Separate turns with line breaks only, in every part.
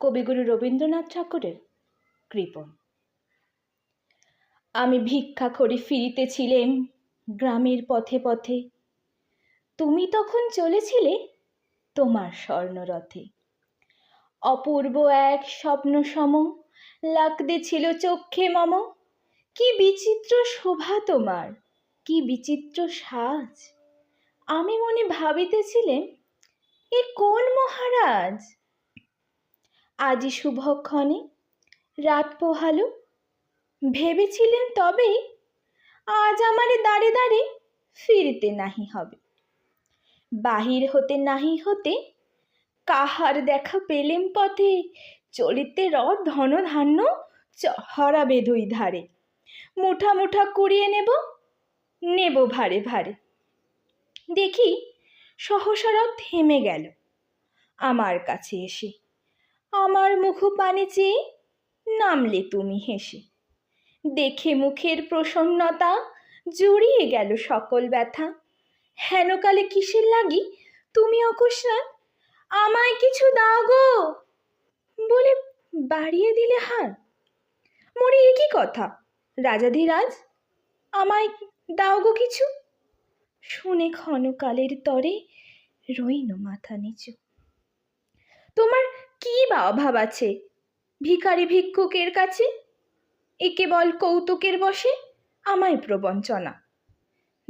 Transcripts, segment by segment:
কবিগুরু রবীন্দ্রনাথ ঠাকুরের কৃপণ। আমি ভিক্ষা করে ফিরিতেছিলেম গ্রামের পথে পথে। তুমি তখন চলেছিলে তোমার স্বর্ণরথে। অপূর্ব এক স্বপ্ন সম লাগতে ছিল চক্ষে মম। কি বিচিত্র শোভা তোমার, কি বিচিত্র সাজ। আমি মনে ভাবিতেছিলেম, এ কোন মহারাজ? আজি শুভক্ষণে। রাত পোহালো। ভেবেছিলেন তবে আজ আমারে দাঁড়ে দাঁড়ে ফিরতে নাহি হবে। বাহির হতে নাহি হতে কাহার দেখা পেলেম পথে চলিতে রথ ধন ধান্য চ- হরাবে দুই ধারে। মুঠা মুঠা কুড়িয়ে নেব নেব ভারে ভারে। দেখি সহসা রথ থেমে গেল। আমার কাছে এসে আমার মুখ পানে চেয়ে নামলে তুমি হেসে। দেখে মুখের প্রসন্নতা, জুড়িয়ে গেল সকল ব্যথা। হেনকালে কিসের লাগি? তুমি অকস্মাৎ আমায় কিছু দাও গো। বলে বাড়িয়ে দিলে হাত মরি একই কথা রাজাধিরাজ আমায় দাও গো কিছু। শুনে ক্ষণকালের তরে রইল মাথা নিচু। তোমার বা অভাব আছে? ভিখারি ভিক্ষুকের কাছে? এ কেবল কৌতুকের বসে আমায় প্রবঞ্চনা।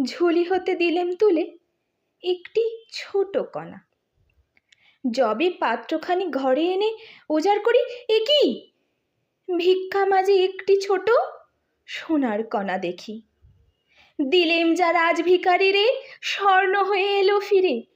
ঝুলি হতে দিলেম তুলে, একটি ছোট কণা। যবে পাত্রখানি ঘরে এনে উজাড় করি, এ কি? ভিক্ষা মাঝে একটি ছোট সোনার কণা দেখি। দিলেম যা রাজ ভিখারি রে স্বর্ণ হয়ে এলো ফিরে।